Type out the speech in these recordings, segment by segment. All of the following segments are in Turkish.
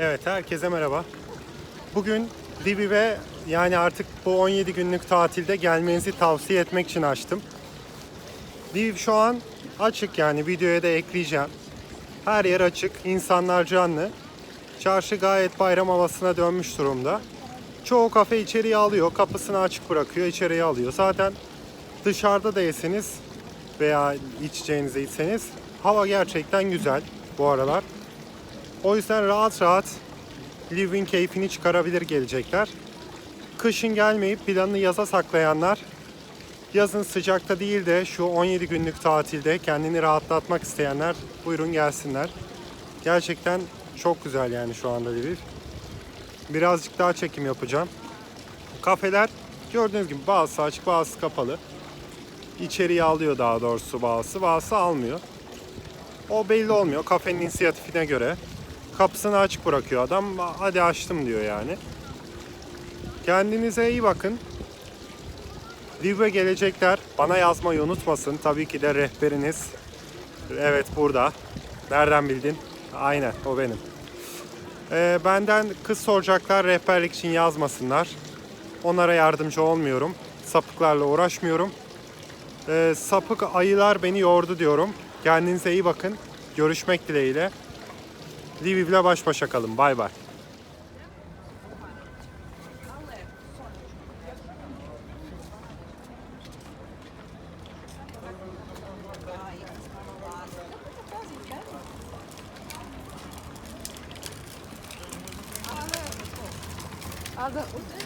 Evet, herkese merhaba. Bugün Lviv'e yani artık bu 17 günlük tatilde gelmenizi tavsiye etmek için açtım. Lviv şu an açık yani videoya da ekleyeceğim. Her yer açık, insanlar canlı. Çarşı gayet bayram havasına dönmüş durumda. Çoğu kafe içeriye alıyor, kapısını açık bırakıyor, içeriye alıyor. Zaten dışarıda da yeseniz veya içeceğinizi içseniz hava gerçekten güzel bu aralar. O yüzden rahat rahat living keyfini çıkarabilir gelecekler. Kışın gelmeyip planını yaza saklayanlar yazın sıcakta değil de şu 17 günlük tatilde kendini rahatlatmak isteyenler buyurun gelsinler. Gerçekten çok güzel yani şu anda Lviv. Birazcık daha çekim yapacağım. Kafeler gördüğünüz gibi bazısı açık bazısı kapalı. İçeriye alıyor daha doğrusu bazısı bazısı almıyor. O belli olmuyor kafenin inisiyatifine göre. Kapısını açık bırakıyor adam. Hadi açtım diyor yani. Kendinize iyi bakın. Liv'e gelecekler. Bana yazmayı unutmasın. Tabii ki de rehberiniz. Evet burada. Nereden bildin? Aynen o benim. Ee, benden kız soracaklar rehberlik için yazmasınlar. Onlara yardımcı olmuyorum. Sapıklarla uğraşmıyorum. Ee, sapık ayılar beni yordu diyorum. Kendinize iyi bakın. Görüşmek dileğiyle. Lviv'le baş başa kalın. Bay bay. То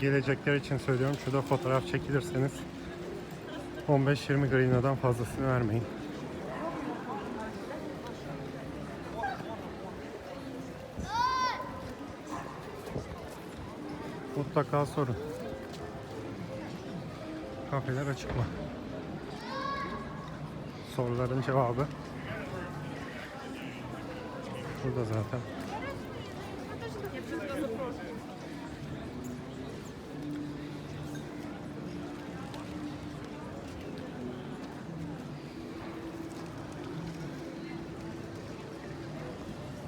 Gelecekler için söylüyorum. Şurada fotoğraf çekilirseniz 15-20 greena'dan fazlasını vermeyin. Mutlaka sorun. Kafeler açık mı? Soruların cevabı burada zaten.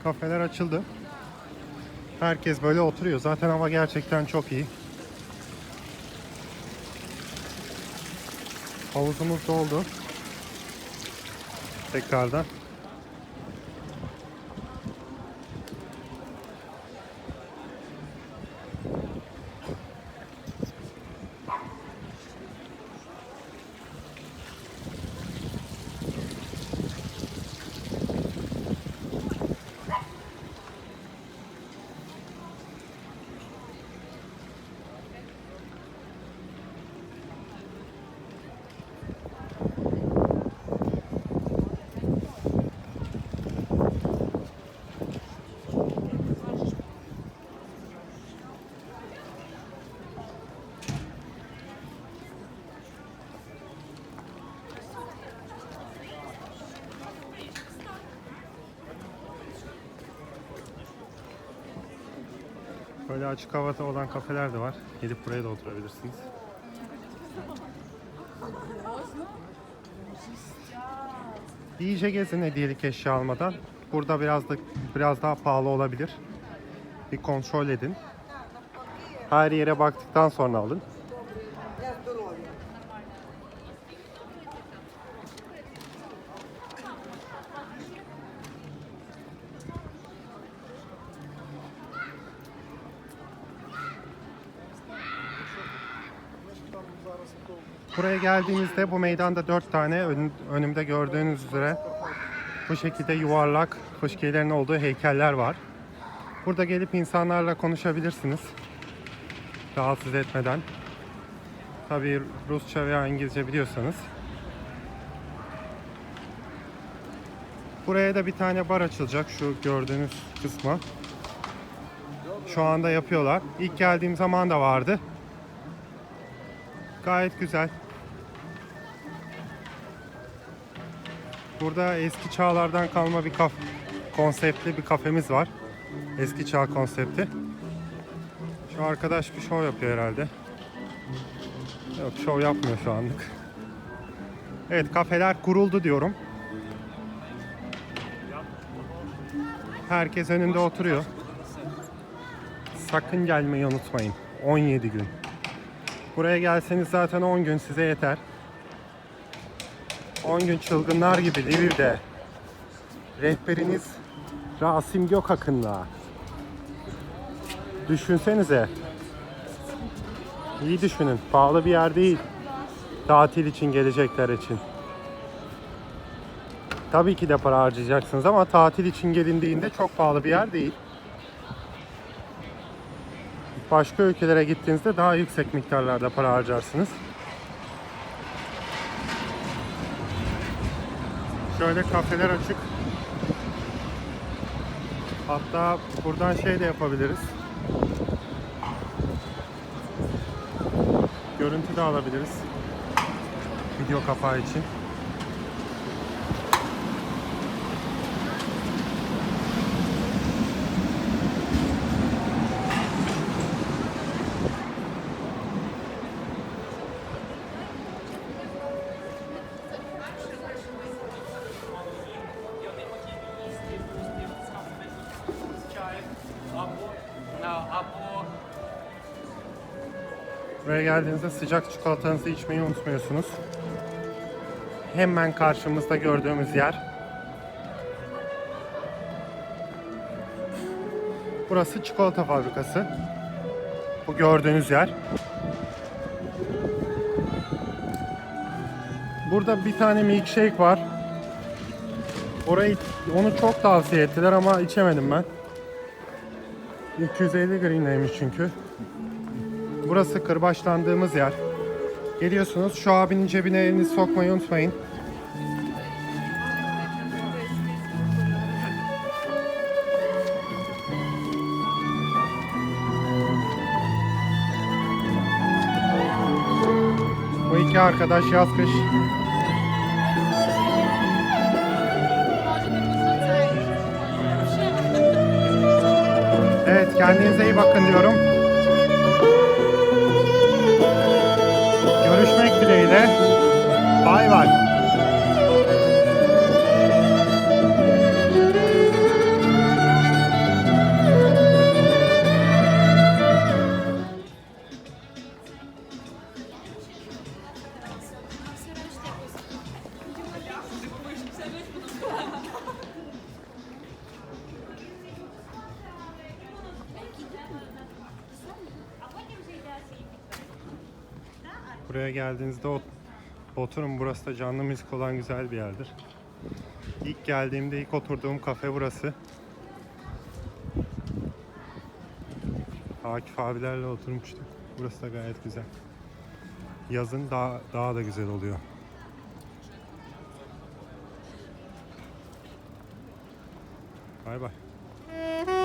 Kafeler açıldı. Herkes böyle oturuyor. Zaten hava gerçekten çok iyi. Havuzumuz doldu. Tekrardan. Böyle açık havada olan kafeler de var. Gelip buraya da oturabilirsiniz. İyice gezin hediyelik eşya almadan. Burada biraz da biraz daha pahalı olabilir. Bir kontrol edin. Her yere baktıktan sonra alın. Buraya geldiğinizde bu meydanda dört tane ön- önümde gördüğünüz üzere bu şekilde yuvarlak fışkiyelerin olduğu heykeller var. Burada gelip insanlarla konuşabilirsiniz. Rahatsız etmeden. Tabii Rusça veya İngilizce biliyorsanız. Buraya da bir tane bar açılacak şu gördüğünüz kısma. Şu anda yapıyorlar. İlk geldiğim zaman da vardı. Gayet güzel. Burada eski çağlardan kalma bir kaf konseptli bir kafemiz var. Eski çağ konsepti. Şu arkadaş bir şov yapıyor herhalde. Yok şov yapmıyor şu anlık. Evet kafeler kuruldu diyorum. Herkes önünde oturuyor. Sakın gelmeyi unutmayın. 17 gün. Buraya gelseniz zaten 10 gün size yeter. 10 gün çılgınlar gibi Lviv'de. Rehberiniz Rasim Gökakın'la. Düşünsenize. İyi düşünün. Pahalı bir yer değil. Tatil için gelecekler için. Tabii ki de para harcayacaksınız ama tatil için gelindiğinde çok pahalı bir yer değil. Başka ülkelere gittiğinizde daha yüksek miktarlarda para harcarsınız. Şöyle kafeler açık. Hatta buradan şey de yapabiliriz. Görüntü de alabiliriz. Video kapağı için. Buraya geldiğinizde sıcak çikolatanızı içmeyi unutmuyorsunuz. Hemen karşımızda gördüğümüz yer. Burası çikolata fabrikası. Bu gördüğünüz yer. Burada bir tane milkshake var. Orayı onu çok tavsiye ettiler ama içemedim ben. 250 green'leymiş çünkü. Burası kırbaçlandığımız yer. Geliyorsunuz şu abinin cebine elinizi sokmayı unutmayın. Bu iki arkadaş yaz kış kendinize iyi bakın diyorum. Görüşmek dileğiyle. Bay bay. Buraya geldiğinizde ot- oturun. Burası da canlı müzik olan güzel bir yerdir. İlk geldiğimde ilk oturduğum kafe burası. Akif abilerle oturmuştuk. Burası da gayet güzel. Yazın daha, daha da güzel oluyor. Bay bay.